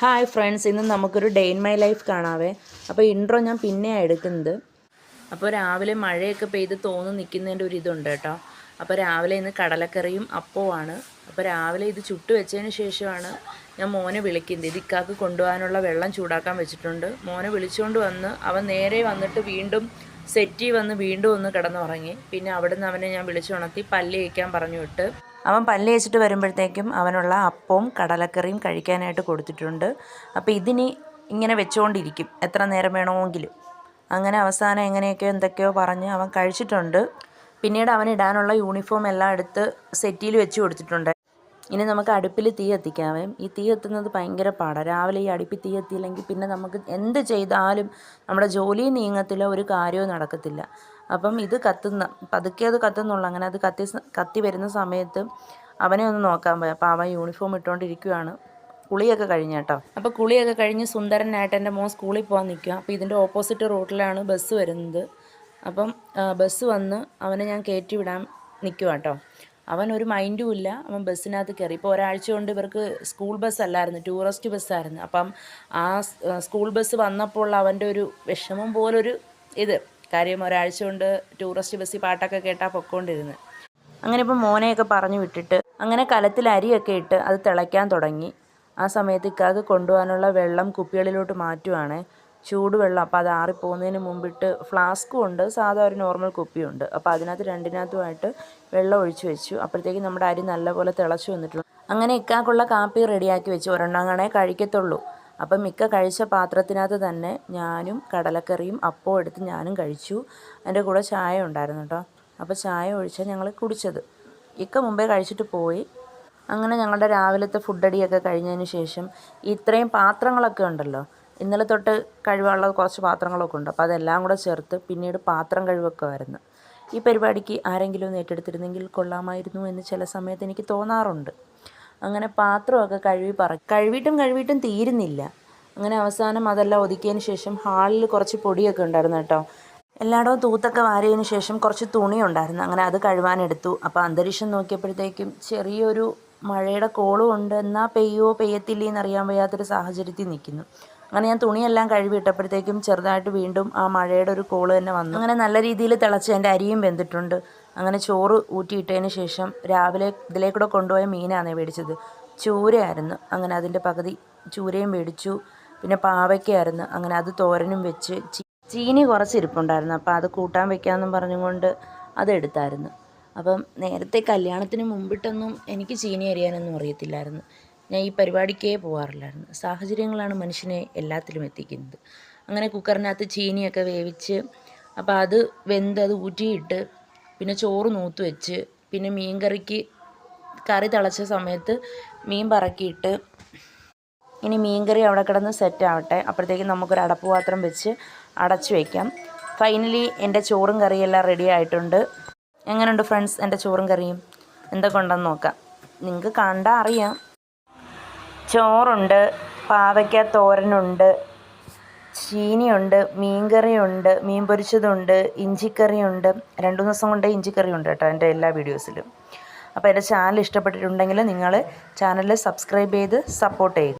Hi friends ഇന്ന് നമുക്കൊരു day in my life കാണാവേ. അപ്പോൾ ഇൻട്രോ ഞാൻ പിന്നെയാണ് എടുക്കുന്നത്. അപ്പോൾ രാവിലെ മഴയൊക്കെ പെയ്ത് തോന്നി നിൽക്കുന്നതിന്റെ ഒരു ഇതുണ്ട് കേട്ടോ. അപ്പോൾ രാവിലെ ഇന്ന് കടലക്കറിയും അപ്പവുമാണ്. അപ്പോൾ രാവിലെ ഇത് ചുട്ട് വെച്ചതിന് ശേഷമാണ് ഞാൻ മോനെ വിളിക്കുന്നത്. ഇത് ഇക്കാക്ക് കൊണ്ടുപോകാനുള്ള വെള്ളം ചൂടാക്കാൻ വെച്ചിട്ടുണ്ട്. മോനെ വിളിച്ചുകൊണ്ട് വന്ന് അവൻ നേരെ വന്നിട്ട് വീണ്ടും സെറ്റി വന്ന് വീണ്ടും ഒന്ന് കിടന്നുറങ്ങി. പിന്നെ അവിടുന്ന് അവനെ ഞാൻ വിളിച്ചുണർത്തി പല്ല് കഴിക്കാൻ പറഞ്ഞു വിട്ട്. അവൻ പല്ല് വെച്ചിട്ട് വരുമ്പോഴത്തേക്കും അവനുള്ള അപ്പവും കടലക്കറിയും കഴിക്കാനായിട്ട് കൊടുത്തിട്ടുണ്ട്. അപ്പോൾ ഇതിനി ഇങ്ങനെ വെച്ചുകൊണ്ടിരിക്കും എത്ര നേരം വേണമെങ്കിലും. അങ്ങനെ അവസാനം എങ്ങനെയൊക്കെയോ എന്തൊക്കെയോ പറഞ്ഞ് അവൻ കഴിച്ചിട്ടുണ്ട്. പിന്നീട് അവൻ ഇടാനുള്ള യൂണിഫോം എല്ലാം എടുത്ത് സെറ്റിയിൽ വെച്ച് കൊടുത്തിട്ടുണ്ട്. ഇനി നമുക്ക് അടുപ്പിൽ തീ എത്തിക്കാവേ ഈ തീ എത്തുന്നത് ഭയങ്കര പാടാണ് രാവിലെ ഈ അടുപ്പിൽ തീ എത്തിയില്ലെങ്കിൽ പിന്നെ നമുക്ക് എന്ത് ചെയ്താലും നമ്മുടെ ജോലിയും നീങ്ങത്തില്ല ഒരു കാര്യവും നടക്കത്തില്ല. അപ്പം ഇത് കത്തുന്ന പതുക്കെ അത് കത്തുന്നുള്ളൂ. അങ്ങനെ അത് കത്തി കത്തി വരുന്ന സമയത്ത് അവനെ ഒന്ന് നോക്കാൻ പോയി. അപ്പോൾ അവൻ യൂണിഫോം ഇട്ടുകൊണ്ടിരിക്കുകയാണ് കുളിയൊക്കെ കഴിഞ്ഞ കേട്ടോ. അപ്പോൾ കുളിയൊക്കെ കഴിഞ്ഞ് സുന്ദരനായിട്ട് എന്റെ മോൻ സ്കൂളിൽ പോകാൻ നിൽക്കുക അപ്പോൾ ഇതിന്റെ ഓപ്പോസിറ്റ് റൂട്ടിലാണ് ബസ് വരുന്നത്. അപ്പം ബസ് വന്ന് അവനെ ഞാൻ കയറ്റി വിടാൻ നിൽക്കുക കേട്ടോ. അവൻ ഒരു മൈൻഡും ഇല്ല. അവൻ ബസ്സിനകത്ത് കയറി. ഇപ്പോൾ ഒരാഴ്ച കൊണ്ട് ഇവർക്ക് സ്കൂൾ ബസ്സല്ലായിരുന്നു ടൂറിസ്റ്റ് ബസ്സായിരുന്നു. അപ്പം ആ സ്കൂൾ ബസ് വന്നപ്പോൾ അവന്റെ ഒരു വിഷമം പോലൊരു ഇത്. കാര്യം ഒരാഴ്ച കൊണ്ട് ടൂറിസ്റ്റ് ബസ്സിൽ പാട്ടൊക്കെ കേട്ടാൽ പൊക്കോണ്ടിരുന്നത് അങ്ങനെ ഇപ്പം മോനെയൊക്കെ പറഞ്ഞു വിട്ടിട്ട് അങ്ങനെ കലത്തിൽ അരിയൊക്കെ ഇട്ട് അത് തിളയ്ക്കാൻ തുടങ്ങി. ആ സമയത്ത് ഇക്കാക്ക് കൊണ്ടുപോകാനുള്ള വെള്ളം കുപ്പികളിലോട്ട് മാറ്റുവാണ്. ചൂടുവെള്ളം അപ്പോൾ അത് ആറിപ്പോകുന്നതിന് മുമ്പിട്ട് ഫ്ലാസ്കും ഉണ്ട് സാധാ ഒരു നോർമൽ കുപ്പിയുണ്ട്. അപ്പോൾ അതിനകത്ത് രണ്ടിനകത്തുമായിട്ട് വെള്ളം ഒഴിച്ചു വെച്ചു. അപ്പോഴത്തേക്കും നമ്മുടെ അരി നല്ലപോലെ തിളച്ചു വന്നിട്ടുണ്ട് അങ്ങനെ ഇക്കാക്കുള്ള കാപ്പി റെഡിയാക്കി വെച്ചു. ഒരെണ്ണങ്ങണേ കഴിക്കത്തുള്ളൂ. അപ്പം മിക്ക കഴിച്ച പാത്രത്തിനകത്ത് തന്നെ ഞാനും കടലക്കറിയും അപ്പോൾ എടുത്ത് ഞാനും കഴിച്ചു. അതിന്റെ കൂടെ ചായ ഉണ്ടായിരുന്നു കേട്ടോ. അപ്പോൾ ചായ ഒഴിച്ചാൽ ഞങ്ങൾ കുടിച്ചത്. ഇക്ക മുമ്പേ കഴിച്ചിട്ട് പോയി. അങ്ങനെ ഞങ്ങളുടെ രാവിലത്തെ ഫുഡടിയൊക്കെ കഴിഞ്ഞതിന് ശേഷം ഇത്രയും പാത്രങ്ങളൊക്കെ ഉണ്ടല്ലോ ഇന്നലെ തൊട്ട് കഴിവുള്ള കുറച്ച് പാത്രങ്ങളൊക്കെ ഉണ്ട്. അപ്പോൾ അതെല്ലാം കൂടെ ചേർത്ത് പിന്നീട് പാത്രം കഴിവൊക്കെ വരുന്നു. ഈ പരിപാടിക്ക് ആരെങ്കിലും ഒന്ന് ഏറ്റെടുത്തിരുന്നെങ്കിൽ കൊള്ളാമായിരുന്നു എന്ന് ചില സമയത്ത് എനിക്ക് തോന്നാറുണ്ട്. അങ്ങനെ പാത്രമൊക്കെ കഴുകി പറ കഴുകിയിട്ടും കഴുകിയിട്ടും തീരുന്നില്ല. അങ്ങനെ അവസാനം അതെല്ലാം ഒതുക്കിയതിന് ശേഷം ഹാളിൽ കുറച്ച് പൊടിയൊക്കെ ഉണ്ടായിരുന്നു കേട്ടോ. എല്ലായിടവും തൂത്തൊക്കെ വാരിയതിന് ശേഷം കുറച്ച് തുണി ഉണ്ടായിരുന്നു അങ്ങനെ അത് കഴുവാനെടുത്തു അപ്പോൾ അന്തരീക്ഷം നോക്കിയപ്പോഴത്തേക്കും ചെറിയൊരു മഴയുടെ കോളും ഉണ്ട്. എന്നാൽ പെയ്യോ പെയ്യത്തില്ലേ എന്നറിയാൻ വയ്യാത്തൊരു സാഹചര്യത്തിൽ നിൽക്കുന്നു. അങ്ങനെ ഞാൻ തുണിയെല്ലാം കഴുകിയിട്ടപ്പോഴത്തേക്കും ചെറുതായിട്ട് വീണ്ടും ആ മഴയുടെ ഒരു കോൾ തന്നെ വന്നു. അങ്ങനെ നല്ല രീതിയിൽ തിളച്ച് എന്റെ അരിയും വെന്തിട്ടുണ്ട്. അങ്ങനെ ചോറ് ഊറ്റിയിട്ടതിന് ശേഷം രാവിലെ ഇതിലേക്കൂടെ കൊണ്ടുപോയ മീനാണ് മേടിച്ചത്. ചൂരയായിരുന്നു. അങ്ങനെ അതിന്റെ പകുതി ചൂരയും മേടിച്ചു. പിന്നെ പാവയ്ക്കായിരുന്നു അങ്ങനെ അത് തോരനും വെച്ച് ചീനി കുറച്ച് ഇരിപ്പുണ്ടായിരുന്നു. അപ്പോൾ അത് കൂട്ടാൻ വെക്കാമെന്നും പറഞ്ഞുകൊണ്ട് അതെടുത്തായിരുന്നു അപ്പം നേരത്തെ കല്യാണത്തിന് മുമ്പിട്ടൊന്നും എനിക്ക് ചീനി അരിയാനൊന്നും അറിയത്തില്ലായിരുന്നു. ഞാൻ ഈ പരിപാടിക്കേ പോകാറില്ലായിരുന്നു സാഹചര്യങ്ങളാണ് മനുഷ്യനെ എല്ലാത്തിലും എത്തിക്കുന്നത്. അങ്ങനെ കുക്കറിനകത്ത് ചീനിയൊക്കെ വേവിച്ച് അപ്പോൾ അത് വെന്ത് അത് ഊറ്റിയിട്ട് പിന്നെ ചോറ് നൂത്ത് വെച്ച് പിന്നെ മീൻ കറിക്ക് കറി തിളച്ച സമയത്ത് മീൻ പറക്കിയിട്ട് ഇനി മീൻകറി അവിടെ കിടന്ന് സെറ്റാവട്ടെ അപ്പോഴത്തേക്കും നമുക്കൊരു അടപ്പ് പാത്രം വെച്ച് അടച്ചു വയ്ക്കാം ഫൈനലി എന്റെ ചോറും കറിയെല്ലാം റെഡി ആയിട്ടുണ്ട്. എങ്ങനെയുണ്ട് ഫ്രണ്ട്സ് എന്റെ ചോറും കറിയും? എന്തൊക്കെ ഉണ്ടെന്ന് നോക്കാം. നിങ്ങൾക്ക് കണ്ടാൽ അറിയാം. ചോറുണ്ട് പാവയ്ക്ക തോരനുണ്ട് ചീനിയുണ്ട് മീൻകറിയുണ്ട് മീൻ പൊരിച്ചതുണ്ട് ഇഞ്ചിക്കറിയുണ്ട്. രണ്ട് ദിവസം കൊണ്ട് ഇഞ്ചിക്കറിയുണ്ട് കേട്ടോ എന്റെ എല്ലാ വീഡിയോസിലും. അപ്പോൾ എന്റെ ചാനൽ ഇഷ്ടപ്പെട്ടിട്ടുണ്ടെങ്കിൽ നിങ്ങൾ ചാനൽ സബ്സ്ക്രൈബ് ചെയ്ത് സപ്പോർട്ട് ചെയ്യും.